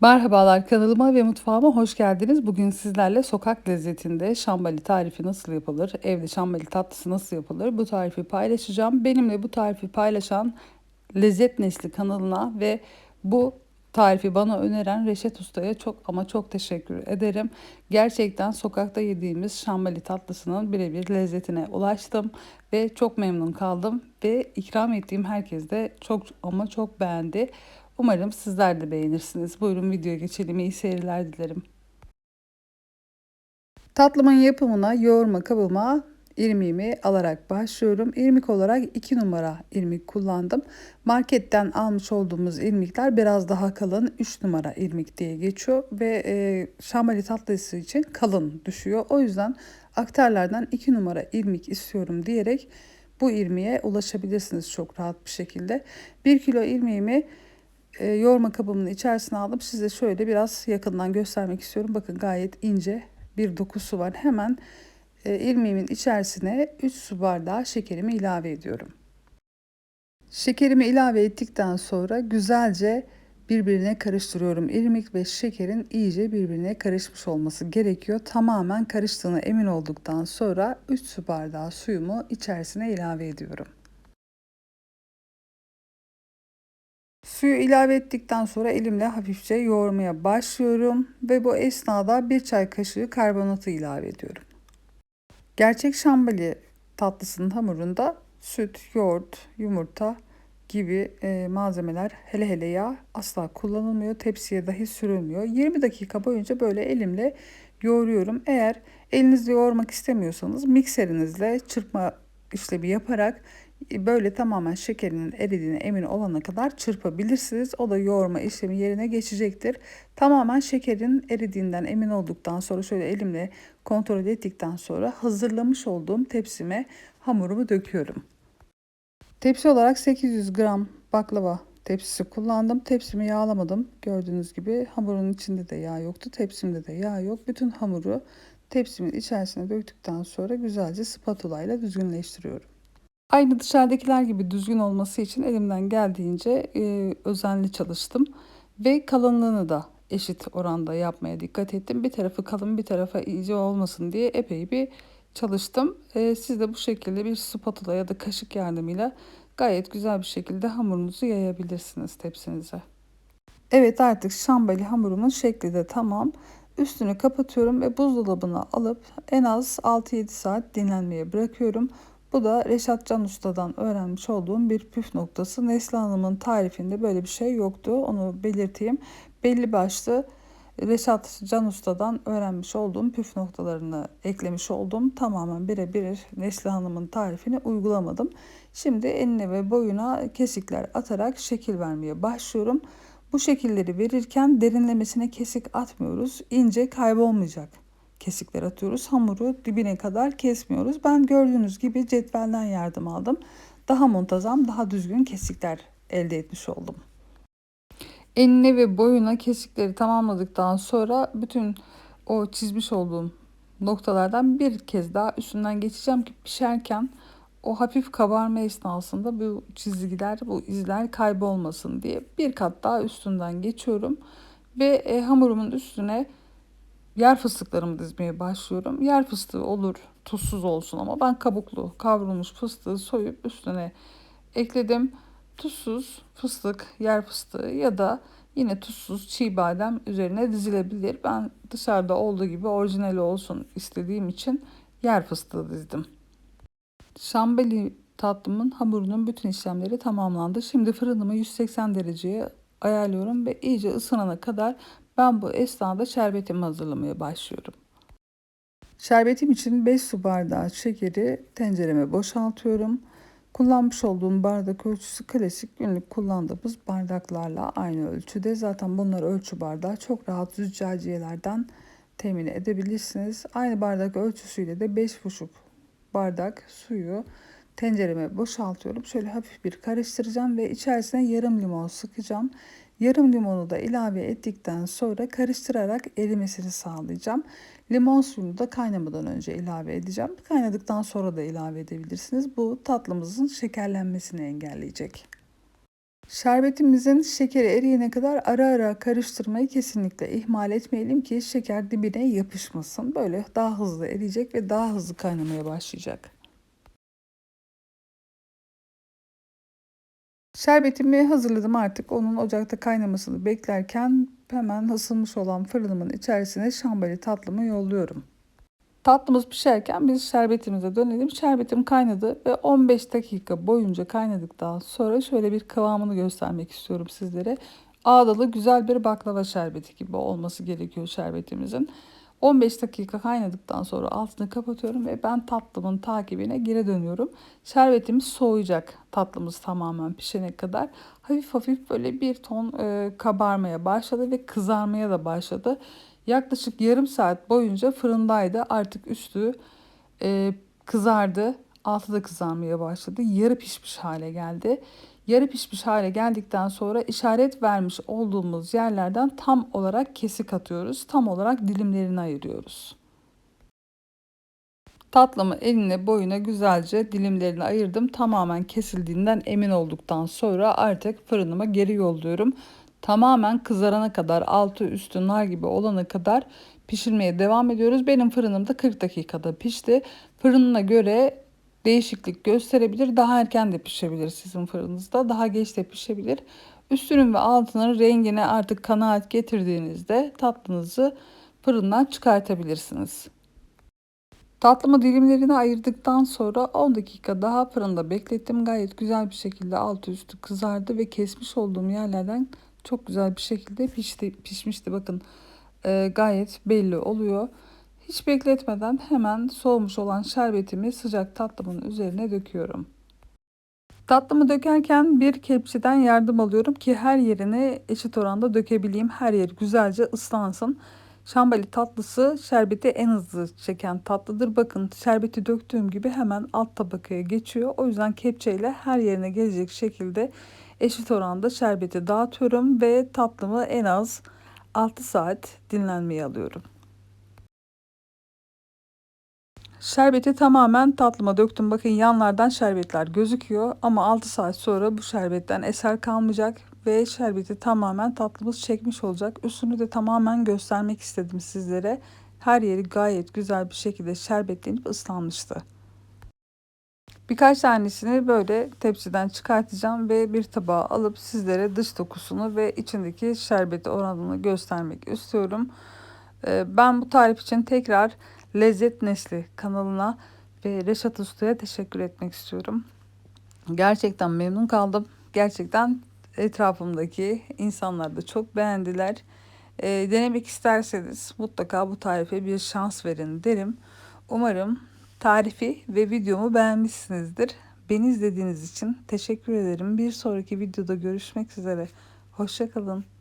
Merhabalar kanalıma ve mutfağıma hoş geldiniz. Bugün sizlerle sokak lezzetinde şambali tarifi nasıl yapılır, evde şambali tatlısı nasıl yapılır bu tarifi paylaşacağım. Benimle bu tarifi paylaşan Lezzet Nesli kanalına ve bu tarifi bana öneren Reşet Usta'ya çok ama çok teşekkür ederim. Gerçekten sokakta yediğimiz şambali tatlısının birebir lezzetine ulaştım ve çok memnun kaldım ve ikram ettiğim herkes de çok ama çok beğendi. Umarım sizler de beğenirsiniz. Buyurun videoya geçelim. İyi seyirler dilerim. Tatlımın yapımına yoğurma kabıma irmiğimi alarak başlıyorum. İrmik olarak 2 numara irmik kullandım. Marketten almış olduğumuz irmikler biraz daha kalın 3 numara irmik diye geçiyor ve e, şambali tatlısı için kalın düşüyor. O yüzden aktarlardan 2 numara irmik istiyorum diyerek bu irmiğe ulaşabilirsiniz çok rahat bir şekilde. 1 kilo irmiğimi e, yoğurma kabımın içerisine aldım. Size şöyle biraz yakından göstermek istiyorum. Bakın gayet ince bir dokusu var. Hemen e, irmiğimin içerisine 3 su bardağı şekerimi ilave ediyorum. Şekerimi ilave ettikten sonra güzelce birbirine karıştırıyorum. İrmik ve şekerin iyice birbirine karışmış olması gerekiyor. Tamamen karıştığına emin olduktan sonra 3 su bardağı suyumu içerisine ilave ediyorum. Suyu ilave ettikten sonra elimle hafifçe yoğurmaya başlıyorum ve bu esnada bir çay kaşığı karbonatı ilave ediyorum. Gerçek şambali tatlısının hamurunda süt, yoğurt, yumurta gibi e, malzemeler hele hele yağ asla kullanılmıyor. Tepsiye dahi sürülmüyor. 20 dakika boyunca böyle elimle yoğuruyorum. Eğer elinizle yoğurmak istemiyorsanız mikserinizle çırpma işlemi yaparak böyle tamamen şekerinin eridiğine emin olana kadar çırpabilirsiniz. O da yoğurma işlemi yerine geçecektir. Tamamen şekerin eridiğinden emin olduktan sonra şöyle elimle kontrol ettikten sonra hazırlamış olduğum tepsime hamurumu döküyorum. Tepsi olarak 800 gram baklava tepsisi kullandım. Tepsimi yağlamadım. Gördüğünüz gibi hamurun içinde de yağ yoktu. Tepsimde de yağ yok. Bütün hamuru tepsimin içerisine döktükten sonra güzelce spatula ile düzgünleştiriyorum. Aynı dışarıdakiler gibi düzgün olması için elimden geldiğince e, özenli çalıştım. Ve kalınlığını da eşit oranda yapmaya dikkat ettim. Bir tarafı kalın bir tarafa iyice olmasın diye epey bir çalıştım. E, siz de bu şekilde bir spatula ya da kaşık yardımıyla gayet güzel bir şekilde hamurunuzu yayabilirsiniz tepsinize. Evet artık şambali hamurumun şekli de tamam. Üstünü kapatıyorum ve buzdolabına alıp en az 6-7 saat dinlenmeye bırakıyorum. Bu da Reşat Can Usta'dan öğrenmiş olduğum bir püf noktası. Nesli Hanım'ın tarifinde böyle bir şey yoktu. Onu belirteyim. Belli başlı Reşat Can Usta'dan öğrenmiş olduğum püf noktalarını eklemiş oldum. Tamamen birebir Nesli Hanım'ın tarifini uygulamadım. Şimdi eline ve boyuna kesikler atarak şekil vermeye başlıyorum. Bu şekilleri verirken derinlemesine kesik atmıyoruz. İnce kaybolmayacak kesikler atıyoruz. Hamuru dibine kadar kesmiyoruz. Ben gördüğünüz gibi cetvelden yardım aldım. Daha muntazam, daha düzgün kesikler elde etmiş oldum. Enine ve boyuna kesikleri tamamladıktan sonra bütün o çizmiş olduğum noktalardan bir kez daha üstünden geçeceğim ki pişerken o hafif kabarma esnasında bu çizgiler, bu izler kaybolmasın diye bir kat daha üstünden geçiyorum ve e, hamurumun üstüne yer fıstıklarımı dizmeye başlıyorum. Yer fıstığı olur tuzsuz olsun ama ben kabuklu kavrulmuş fıstığı soyup üstüne ekledim. Tuzsuz fıstık, yer fıstığı ya da yine tuzsuz çiğ badem üzerine dizilebilir. Ben dışarıda olduğu gibi orijinali olsun istediğim için yer fıstığı dizdim. Şambeli tatlımın hamurunun bütün işlemleri tamamlandı. Şimdi fırınımı 180 dereceye ayarlıyorum ve iyice ısınana kadar ben bu esnada şerbetimi hazırlamaya başlıyorum. Şerbetim için 5 su bardağı şekeri tencereme boşaltıyorum. Kullanmış olduğum bardak ölçüsü klasik günlük kullandığımız bardaklarla aynı ölçüde. Zaten bunlar ölçü bardağı çok rahat züccaciyelerden temin edebilirsiniz. Aynı bardak ölçüsüyle de 5,5 bardak suyu tencereme boşaltıyorum. Şöyle hafif bir karıştıracağım ve içerisine yarım limon sıkacağım. Yarım limonu da ilave ettikten sonra karıştırarak erimesini sağlayacağım. Limon suyunu da kaynamadan önce ilave edeceğim. Kaynadıktan sonra da ilave edebilirsiniz. Bu tatlımızın şekerlenmesini engelleyecek. Şerbetimizin şekeri eriyene kadar ara ara karıştırmayı kesinlikle ihmal etmeyelim ki şeker dibine yapışmasın. Böyle daha hızlı eriyecek ve daha hızlı kaynamaya başlayacak. Şerbetimi hazırladım artık. Onun ocakta kaynamasını beklerken hemen ısınmış olan fırınımın içerisine şambali tatlımı yolluyorum. Tatlımız pişerken biz şerbetimize dönelim. Şerbetim kaynadı ve 15 dakika boyunca kaynadıktan sonra şöyle bir kıvamını göstermek istiyorum sizlere. Ağdalı güzel bir baklava şerbeti gibi olması gerekiyor şerbetimizin. 15 dakika kaynadıktan sonra altını kapatıyorum ve ben tatlımın takibine geri dönüyorum. Şerbetimiz soğuyacak tatlımız tamamen pişene kadar. Hafif hafif böyle bir ton e, kabarmaya başladı ve kızarmaya da başladı. Yaklaşık yarım saat boyunca fırındaydı. Artık üstü e, kızardı. Altı da kızarmaya başladı. Yarı pişmiş hale geldi. Yarı pişmiş hale geldikten sonra işaret vermiş olduğumuz yerlerden tam olarak kesik atıyoruz. Tam olarak dilimlerini ayırıyoruz. Tatlımı eline boyuna güzelce dilimlerini ayırdım. Tamamen kesildiğinden emin olduktan sonra artık fırınıma geri yolluyorum. Tamamen kızarana kadar altı üstü nar gibi olana kadar pişirmeye devam ediyoruz. Benim fırınımda 40 dakikada pişti. Fırınına göre değişiklik gösterebilir. Daha erken de pişebilir sizin fırınınızda. Daha geç de pişebilir. Üstünün ve altının rengine artık kanaat getirdiğinizde tatlınızı fırından çıkartabilirsiniz. Tatlımı dilimlerine ayırdıktan sonra 10 dakika daha fırında beklettim. Gayet güzel bir şekilde altı üstü kızardı ve kesmiş olduğum yerlerden çok güzel bir şekilde pişti, pişmişti. Bakın e, gayet belli oluyor. Hiç bekletmeden hemen soğumuş olan şerbetimi sıcak tatlımın üzerine döküyorum. Tatlımı dökerken bir kepçeden yardım alıyorum ki her yerine eşit oranda dökebileyim. Her yer güzelce ıslansın. Şambali tatlısı şerbeti en hızlı çeken tatlıdır. Bakın şerbeti döktüğüm gibi hemen alt tabakaya geçiyor. O yüzden kepçeyle her yerine gelecek şekilde eşit oranda şerbeti dağıtıyorum ve tatlımı en az 6 saat dinlenmeye alıyorum. Şerbeti tamamen tatlıma döktüm. Bakın yanlardan şerbetler gözüküyor ama 6 saat sonra bu şerbetten eser kalmayacak ve şerbeti tamamen tatlımız çekmiş olacak. Üstünü de tamamen göstermek istedim sizlere. Her yeri gayet güzel bir şekilde şerbetlenip ıslanmıştı. Birkaç tanesini böyle tepsiden çıkartacağım ve bir tabağa alıp sizlere dış dokusunu ve içindeki şerbeti oranını göstermek istiyorum. Ee, ben bu tarif için tekrar Lezzet Nesli kanalına ve Reşat Usta'ya teşekkür etmek istiyorum. Gerçekten memnun kaldım. Gerçekten etrafımdaki insanlar da çok beğendiler. E, denemek isterseniz mutlaka bu tarife bir şans verin derim. Umarım tarifi ve videomu beğenmişsinizdir. Beni izlediğiniz için teşekkür ederim. Bir sonraki videoda görüşmek üzere. Hoşçakalın.